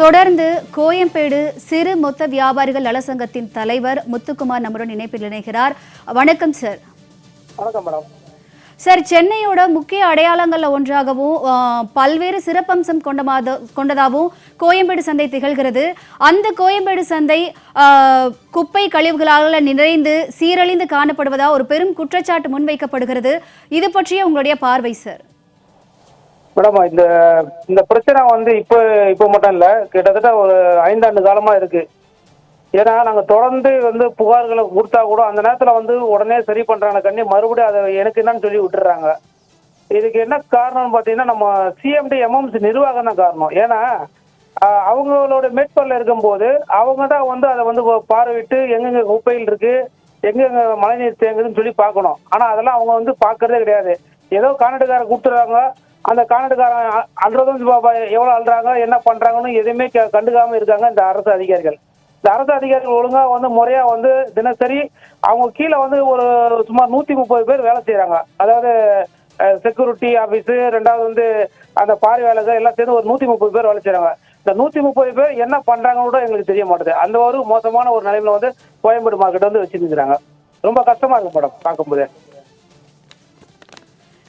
தொடர்ந்து கோயம்பேடு சிறு மொத்த வியாபாரிகள் நலசங்கத்தின் தலைவர் முத்துக்குமார் நம்முடன் இணைப்பில் இணைகிறார். வணக்கம் சார். வணக்கம் மேடம். சார் சென்னையோட முக்கிய அடையாளங்கள்ல ஒன்றாகவும் பல்வேறு சிறப்பம்சம் கொண்டமாத கொண்டதாகவும் கோயம்பேடு சந்தை திகழ்கிறது. அந்த கோயம்பேடு சந்தை குப்பை கழிவுகளால் நிறைந்து சீரழிந்து காணப்படுவதா ஒரு பெரும் குற்றச்சாட்டு முன்வைக்கப்படுகிறது. இது பற்றிய உங்களுடைய பார்வை சார். மேடம் இந்த இந்த பிரச்சனை வந்து இப்போ இப்போ மட்டும் இல்லை கிட்டத்தட்ட ஒரு ஐந்தாண்டு காலமா இருக்கு. ஏன்னா நாங்கள் தொடர்ந்து வந்து புகார்களை கொடுத்தா கூட அந்த நேரத்தில் வந்து உடனே சரி பண்ணுறாங்க கண்ணி மறுபடியும் அதை எனக்கு என்னன்னு சொல்லி விட்டுறாங்க இதுக்கு என்ன காரணம்னு பார்த்தீங்கன்னா நம்ம சிஎம்டி எம்எம்சி நிர்வாகம் தான் காரணம். ஏன்னா அவங்களோட மேற்பார்வையில் இருக்கும்போது அவங்க தான் வந்து அதை வந்து பார்வையிட்டு எங்கெங்க குப்பையில் இருக்கு எங்கெங்க மழைநீர் தேங்குதுன்னு சொல்லி பார்க்கணும். ஆனால் அதெல்லாம் அவங்க வந்து பார்க்கறதே கிடையாது. ஏதோ கானட்டுக்காரன் கொடுத்துறாங்க அந்த கானட்டுக்காரன் அ- அல்றதும் எவ்வளோ அல்றாங்க என்ன பண்ணுறாங்கன்னு எதுவுமே க- கண்டுக்காம இருக்காங்க இந்த அரசு அதிகாரிகள். இந்த அரசு அதிகாரிகள் ஒழுங்காக வந்து முறையாக வந்து தினசரி அவங்க கீழே வந்து ஒரு சுமார் நூற்றி முப்பது பேர் வேலை செய்கிறாங்க அதாவது செக்யூரிட்டி ஆஃபீஸு ரெண்டாவது வந்து அந்த பார்வையாளர்கள் எல்லாம் சேர்ந்து ஒரு நூற்றி முப்பது பேர் வேலை செய்கிறாங்க இந்த நூற்றி முப்பது பேர் என்ன பண்ணுறாங்கன்னு கூட எங்களுக்கு தெரிய மாட்டுது. அந்த ஒரு மோசமான ஒரு நிலைமையில வந்து கோயம்பேடு மார்க்கெட் வந்து வச்சுருக்கிறாங்க. ரொம்ப கஷ்டமாக இருக்கு மேடம் பார்க்கும்போது.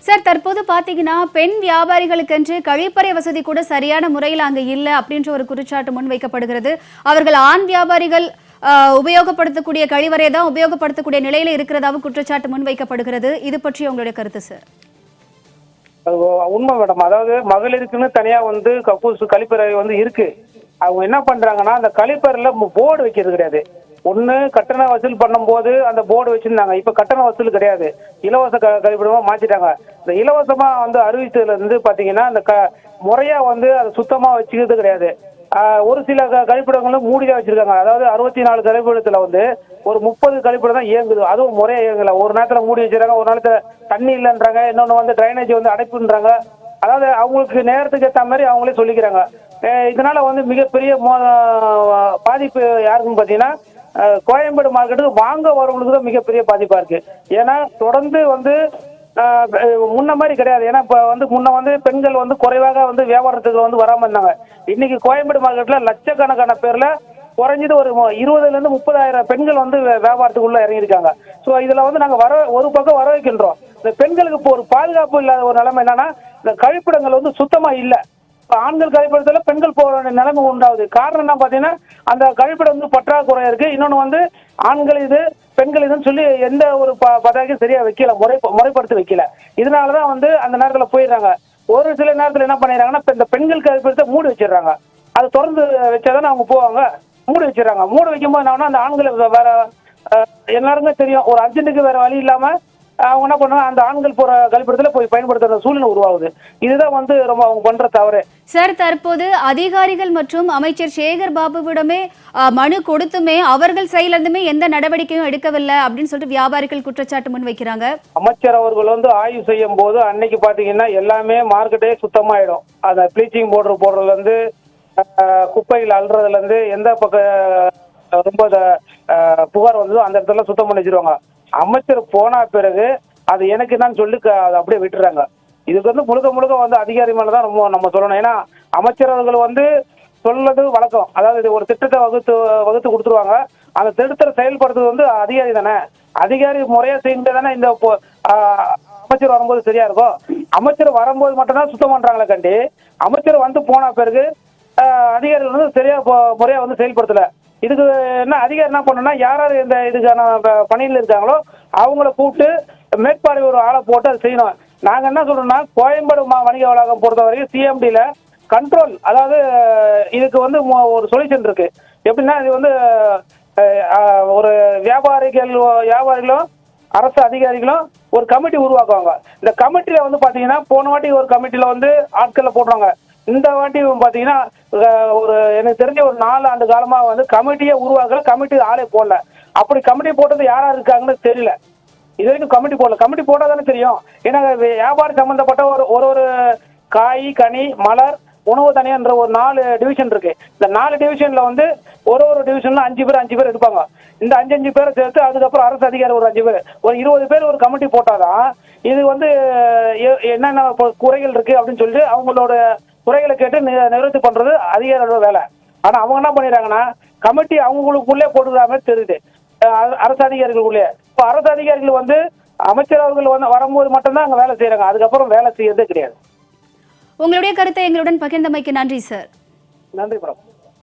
சார் தற்போது பார்த்தீங்கன்னா பெண் வியாபாரிகளுக்கென்று கழிப்பறை வசதி கூட சரியான முறையில் அங்கே இல்லை அப்படின்ற ஒரு குற்றச்சாட்டு முன்வைக்கப்படுகிறது. அவர்கள் ஆண் வியாபாரிகள் ஆஹ், உபயோகப்படுத்தக்கூடிய கழிவறை தான் உபயோகப்படுத்தக்கூடிய நிலையில இருக்கிறதாவும் குற்றச்சாட்டு முன்வைக்கப்படுகிறது. இது பற்றி உங்களுடைய கருத்து சார். உண்மை மேடம். அதாவது மகளிருக்குன்னு தனியா வந்து கக்கூசு கழிப்பறை வந்து இருக்கு. அவங்க என்ன பண்றாங்கன்னா அந்த கழிப்பறையில போர்டு வைக்கிறது கிடையாது. ஒன்று கட்டண வசூல் பண்ணும்போது அந்த போர்டு வச்சிருந்தாங்க. இப்ப கட்டண வசூல் கிடையாது. இலவச க கழிப்பிடமா மாத்திட்டாங்க. இந்த இலவசமா வந்து அறிவித்ததுல இருந்து பாத்தீங்கன்னா அந்த க முறையா வந்து அதை சுத்தமா வச்சுக்கிறது கிடையாது. ஒரு சில க- கழிப்பிடங்களும் மூடிதான் வச்சிருக்காங்க. அதாவது அறுபத்தி நாலு கழிப்பிடத்துல வந்து ஒரு முப்பது கழிப்பிடம் தான் இயங்குது. அதுவும் முறையா இயங்கல. ஒரு நேரத்துல மூடி வச்சிருக்காங்க ஒரு நேரத்துல தண்ணி இல்லைன்றாங்க இன்னொன்னு வந்து ட்ரைனேஜ் வந்து அடைப்புன்றாங்க. அதாவது அவங்களுக்கு நேரத்துக்கு ஏற்ற மாதிரி அவங்களே சொல்லிக்கிறாங்க. இதனால வந்து மிகப்பெரிய மோ- பாதிப்பு யாருக்குன்னு பார்த்தீங்கன்னா கோயம்பேடு மார்க்கெட்டுக்கு வாங்க வரவங்களுக்கு தான் மிகப்பெரிய பாதிப்பாக இருக்கு. ஏன்னா தொடர்ந்து வந்து முன்ன மாதிரி கிடையாது. ஏன்னா இப்போ வந்து முன்ன வந்து பெண்கள் வந்து குறைவாக வந்து வியாபாரத்துக்கு வந்து வராமல் இருந்தாங்க. இன்னைக்கு கோயம்பேடு மார்க்கெட்டில் லட்சக்கணக்கான பேரில் குறைஞ்சது ஒரு இருபதுலேருந்து முப்பதாயிரம் பெண்கள் வந்து வியாபாரத்துக்குள்ளே இறங்கியிருக்காங்க. ஸோ இதில் வந்து நாங்கள் வர ஒரு பக்கம் வர வைக்கின்றோம் இந்த பெண்களுக்கு இப்போ ஒரு பாதுகாப்பு இல்லாத ஒரு நிலைமை என்னன்னா இந்த கழிப்பிடங்கள் வந்து சுத்தமாக இல்லை. ஆண்கள் கழிப்பிடத்தில் பெண்கள் போற நிலைமை உண்டாகுது. காரணம் என்ன பாத்தீங்கன்னா அந்த கழிப்பிடம் வந்து பற்றாக்குறை இருக்கு. இன்னொன்னு வந்து ஆண்கள் இது பெண்கள் இதுன்னு சொல்லி எந்த ஒரு ப- பதாகையும் சரியா வைக்கல. முறை முறைப்படுத்தி வைக்கல. இதனாலதான் வந்து அந்த நேரத்துல போயிடுறாங்க. ஒரு சில நேரத்துல என்ன பண்ணிடுறாங்கன்னா இந்த பெண்கள் கழிப்பிடத்தை மூடி வச்சிடுறாங்க. அது திறந்து வச்சாதானே அவங்க போவாங்க. மூடி வச்சிடுறாங்க. மூடி வைக்கும்போது என்ன அந்த ஆண்கள் வேற அஹ், எல்லாருக்குமே தெரியும். ஒரு அர்ஜென்ட்டுக்கு வேற வழி இல்லாம அவங்க என்ன பண்ணுவாங்க அந்த ஆண்கள் போற கழிப்பிடத்துல போய் பயன்படுத்துற சூழ்நிலை உருவாகுது. இதுதான் வந்து ரொம்ப அவங்க பண்ற தவறு. சார் தற்போது அதிகாரிகள் மற்றும் அமைச்சர் சேகர் பாபுவிடமே மனு கொடுத்துமே அவர்கள் சைட்லேருந்துமே எந்த நடவடிக்கையும் எடுக்கவில்லை அப்படின்னு சொல்லிட்டு வியாபாரிகள் குற்றச்சாட்டு முன்வைக்கிறாங்க. அமைச்சர் அவர்கள் வந்து ஆய்வு செய்யும் போது அன்னைக்கு பாத்தீங்கன்னா எல்லாமே மார்க்கெட்டே சுத்தமாயிடும். அந்த ப்ளீச்சிங் பவுடர் போடுறதுல இருந்து குப்பைகள் அள்ளுறதுல இருந்து எந்த பக்கம் ரொம்ப புகார் வந்ததோ அந்த இடத்துல சுத்தம் பண்ணி வச்சிருவாங்க அமைச்சர் போன பிறகு அது எனக்கு என்னன்னு சொல்லி அதை அப்படியே விட்டுறாங்க. இதுக்கு வந்து முழுக்க முழுக்க வந்து அதிகாரி மேல தான் ரொம்ப நம்ம சொல்லணும். ஏன்னா அமைச்சரவர்கள் வந்து சொல்லது வழக்கம். அதாவது இது ஒரு திட்டத்தை வகுத்து வகுத்து கொடுத்துருவாங்க. அந்த திட்டத்தை செயல்படுத்துறது வந்து அதிகாரி தானே. அதிகாரி முறையா செய்யுங்க தானே இந்த அமைச்சர் வரும்போது சரியா இருக்கும். அமைச்சர் வரும்போது மட்டும்தான் சுத்தம் பண்றாங்களே கண்டி. அமைச்சர் வந்து போன பிறகு அதிகாரிகள் வந்து சரியா முறையா வந்து செயல்படுத்தல. இதுக்கு என்ன அதிகாரி என்ன பண்ணணும்னா யார் யார் இந்த இதுக்கான பணியில் இருக்காங்களோ அவங்கள கூப்பிட்டு மேற்பார்வை ஒரு ஆளை போட்டு அதை செய்யணும். நாங்க என்ன சொல்றோம்னா கோயம்பேடு மா வணிக வளாகம் பொறுத்த வரைக்கும் சிஎம்டியில கண்ட்ரோல் அதாவது இதுக்கு வந்து ஒரு சொல்யூஷன் இருக்கு. எப்படின்னா இது வந்து ஒரு வியாபாரிகள் வியாபாரிகளும் அரசு அதிகாரிகளும் ஒரு கமிட்டி உருவாக்குவாங்க. இந்த கமிட்டியில வந்து பாத்தீங்கன்னா போன வாட்டி ஒரு கமிட்டியில வந்து ஆட்களை போடுறாங்க. இந்த வாட்டி பாத்தீங்கன்னா ஒரு எனக்கு தெரிஞ்ச ஒரு நாலு ஆண்டு காலமா வந்து கமிட்டியே உருவாக்கல கமிட்டி ஆளே போடல. அப்படி கமிட்டி போட்டது யாரா இருக்காங்கன்னு தெரியல. இது வரைக்கும் கமிட்டி போடல. கமிட்டி போட்டால் தானே தெரியும். ஏன்னா வியாபாரம் சம்பந்தப்பட்ட ஒரு ஒரு ஒரு காய் கனி மலர் உணவு தனியான்ற ஒரு நாலு டிவிஷன் இருக்கு. இந்த நாலு டிவிஷன்ல வந்து ஒரு ஒரு டிவிஷன்ல அஞ்சு பேர் அஞ்சு பேர் எடுப்பாங்க. இந்த அஞ்சு அஞ்சு பேரை சேர்த்து அதுக்கப்புறம் அரசு அதிகாரி ஒரு அஞ்சு பேர். ஒரு இருபது பேர் ஒரு கமிட்டி போட்டாதான் இது வந்து எ- என்னென்ன குறைகள் இருக்கு அப்படின்னு சொல்லிட்டு அவங்களோட குறைகளை கேட்டு நிவர்த்தி பண்றது அதிகாரியோட வேலை. ஆனா அவங்க என்ன பண்ணிடுறாங்கன்னா கமிட்டி அவங்களுக்குள்ளே மாதிரி தெரியுது. அரசு அதிகாரிகளுக்குள்ளே. இப்போ அரசு அதிகாரிகள் வந்து அமைச்சர் அவர்கள் வந்து வரும்போது மட்டும்தான் அங்கே வேலை செய்யறாங்க அதுக்கப்புறம் வேலை செய்யறதே கிடையாது. உங்களுடைய கருத்தை எங்களுடன் பகிர்ந்தமைக்கு நன்றி சார். நன்றி மேடம்